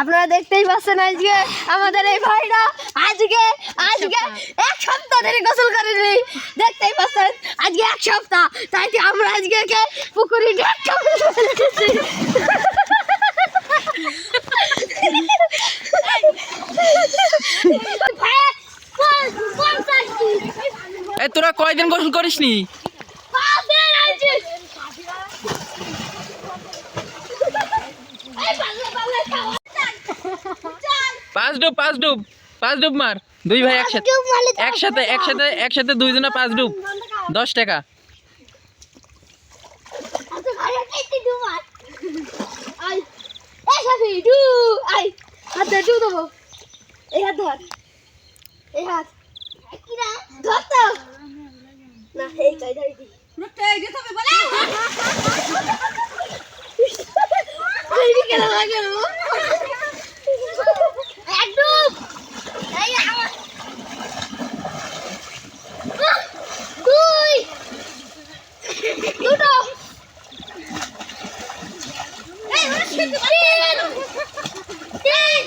আপনারা দেখতেই পাচ্ছেন আজকে আমাদের এই ভাইরা। আজকে আজকে এক সপ্তাহ ধরে গোসল করেনি। দেখতেই পাচ্ছেন, আজকে এক সপ্তাহ। তাই আমরা আজকে পুকুরে। তোরা কয়দিন গোসল করিসনি? পাঁচ ডুব পাঁচ ডুব পাঁচ ডুব মার দুই ভাই একসাথে একসাথে একসাথে একসাথে দুইজনে পাঁচ ডুব দশ টাকা আচ্ছা, ভাইয়া, কেটে ডুব মার। আয়। এই সাফি, ডু। আয়। হাত ধর, ডু দেবো। এই হাত ধর। এই হাত। ধর তো। না, এই কই ধরে দি। তৈরি কেন লাগে ও? এক ডুব। এই আমার। আহ, দুই। দুটো। তিন। তিন।